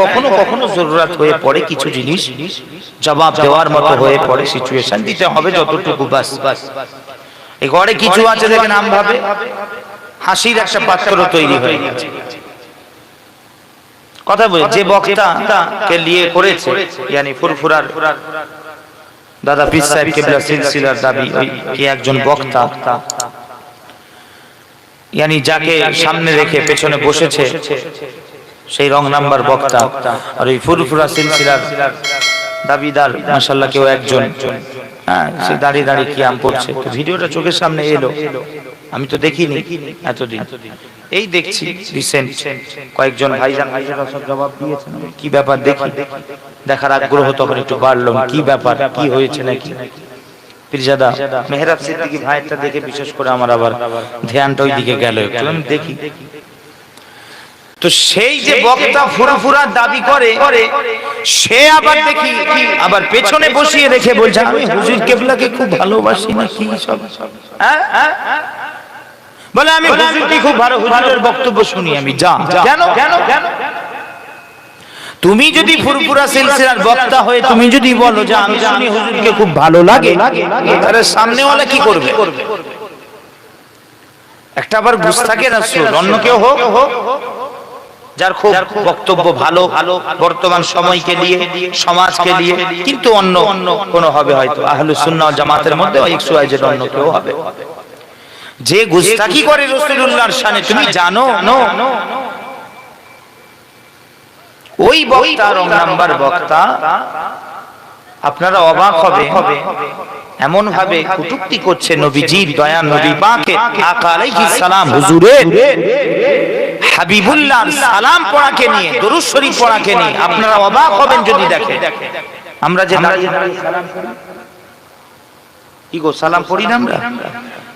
কখনো কখনো জরুরত হয়ে পড়ে কিছু জিনিস, জবাব দেওয়ার মতো হয়ে পড়ে সিচুয়েশন দিতে হবে যতটুকু বাস। এই ঘরে কিছু আছে দেখেন আম ভাবে, হাসির একটা পাত্র তৈরি হয়ে গেছে। কথা বলে, যে বক্তা কে নিয়ে করেছে, ইয়ানি ফুরফুরার দাদা পীর সাহেব কেবলা সিলসিলার দাবি কি একজন বক্তা। ইয়ানি যাকে সামনে রেখে পেছনে বসেছে সেই রং নাম্বার বক্তা। আর ওই ফুরফুরা সিলসিলার দাবিদার মাসাল্লাহ কেউ একজন। হ্যাঁ সে দাঁড়িয়ে দাঁড়িয়ে কি আম পড়ছে ভিডিওটা চোখের সামনে এলো। আমি তো দেখিনি এতদিন। এই দেখছি রিসেন্ট কয়েকজন ভাইজান জবাব দিয়েছেন। কি ব্যাপার দেখি? দেখার আগ্রহ তখন একটু বাড়লো। কি ব্যাপার? কি হয়েছে নাকি? পীরজাদা, মেহরাব সিদ্দিকি ভাইটা দেখে বিশেষ করে আমার আবার ধ্যানটা ওই দিকে গেল একটু। আমি দেখি। তো সেই যে বক্তা ফুরফুরা দাবি করে সে আবার দেখি আবার পেছনে বসিয়ে রেখে বলছে আমি হুজুর কেবলাকে খুব ভালোবাসি না কি সব? হ্যাঁ? বলে আমি হুজুরকে খুব ভালো হুজুরের বক্তব্য শুনি আমি যা কেন কেন? কেন? তুমি যদি ফুরফুরা সিলসিলার বক্তা হয়ে তুমি যদি বলো যে আমি শুনি হুজুরকে খুব ভালো লাগে তাহলে সামনেওয়ালা কি করবে? একটা আবার গুস্তাকে রাসূল অন্য কেউ হোক। হোক। যার খুব বক্তব্য ভালো ভালো বর্তমান সময়কে নিয়ে, সমাজকে নিয়ে, কিন্তু অন্য অন্য কোন হবে হয়তো। আহলু ওয়াল জামাতের মধ্যে অন্য কেউ হবে। যে গুস্তাকি করে রাসূলুল্লাহর শানে, তুমি জানো? নো ওই বক্তা, রং নাম্বার বক্তা, আপনারা অবাক হবে এমন ভাবে কটূক্তি করছে নবীজির দয়া, নবী পাকে আকা আলাইহিস সালাম। হুজুরের হাবিবুল্লাহ সালাম পড়াকে নিয়ে দরুদ শরীফ পড়াকে নিয়ে আপনারা অবাক হবেন যদি দেখেন আমরা যে দাঁড়িয়ে দাঁড়িয়ে সালাম পড়ি কি গো সালাম পড়ি না আমরা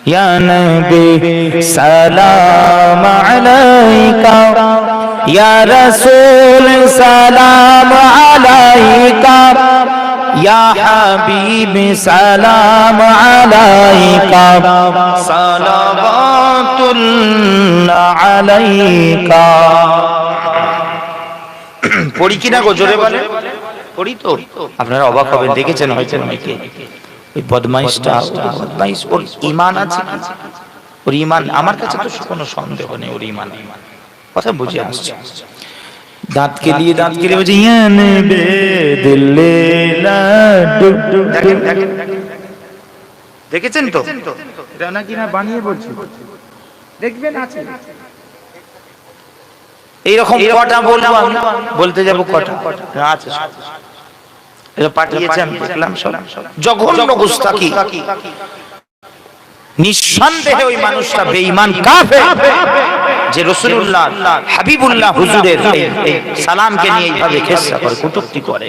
يا نبي سلام عليك يا رسول سلام عليك يا حبيب سلام عليك صلوات পড়ি কিনা গোজরে বলে পড়ি তো আপনারা অবাক হবেন দেখেছেন ওই বদমাইশটা বদমাইশ ওর ইমান আছে ওর ইমান আমার কাছে তো কোনো সন্দেহ নেই ওর ইমান কথা বুঝে আসছে দাঁত কে দিয়ে দাঁত কে বলছে দেখেছেন তো এটা নাকি না বানিয়ে বলছি দেখবেন আছে। এইরকম কটা বলব আমি বলতে যাব কটা। না, আছে এটা পাঠিয়েছে আমি দেখলাম সব। জঘন্য গুস্তাকি নিঃসন্দেহে ওই মানুষটা বেঈমান কাফের। যে রসুলুল্লাহ হাবিবুল্লাহ হুজুরের সালামকে নিয়ে এইভাবে খেসা করে কটূক্তি করে।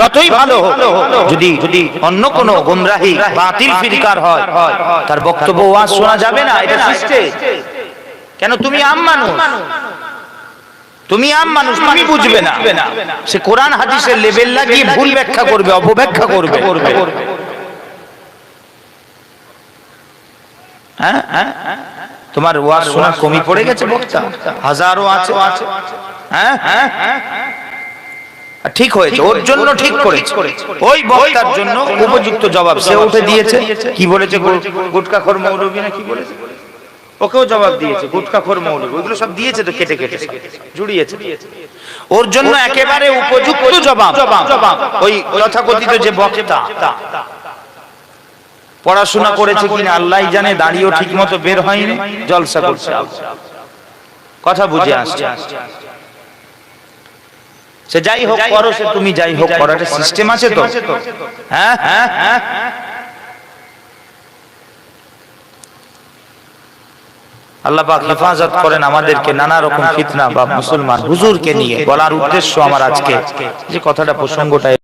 যতই ভালো যদি যদি অন্য কোন গুমরাহি বাতিল ফিরকার হয়, তার বক্তব্য ওয়াজ শোনা যাবে না, এটা সৃষ্টি কেন তুমি আম মানুষ? তুমি আম মানুষ, তুমি বুঝবে না। সে কোরআন হাদিসের লেভেল লাগিয়ে ভুল ব্যাখ্যা করবে, অপব্যাখ্যা করবে। হ্যাঁ? হ্যাঁ তোমার ওয়াজ শোনা কমি পড়ে গেছে বক্তা। হাজারো আছে। হ্যাঁ? হ্যাঁ আর ঠিক হয়েছে ওর জন্য ঠিক করেছে। ওই বক্তার জন্য উপযুক্ত জবাব সে উঠে দিয়েছে। কি বলেছে গু- গুটকাখোর মৌলবী না কি বলেছে? ওকেও জবাব দিয়েছে গুটকাখোর মৌলবী ওইগুলো সব দিয়েছে তো কেটে কেটে জুড়িয়েছে। ওর জন্য একেবারে উপযুক্ত জবাব ওই তথাকথিত যে বক্তা। পড়াশোনা করেছে কিনা আল্লাহ জানে দাঁড়িয়েও ঠিক মতো বের হয়নি জলসা করছে। কথা বুঝে আসছে। সে যাই হোক করো সে তুমি যাই হোক করো একটা সিস্টেম আছে তো? হ্যাঁ হ্যাঁ হ্যাঁ আল্লাহ পাক হেফাজত করেন আমাদেরকে নানা রকম ফিতনা বা মুসলমান হুজুরকে নিয়ে বলার উদ্দেশ্য আমার আজকে। যে কথাটা প্রসঙ্গটা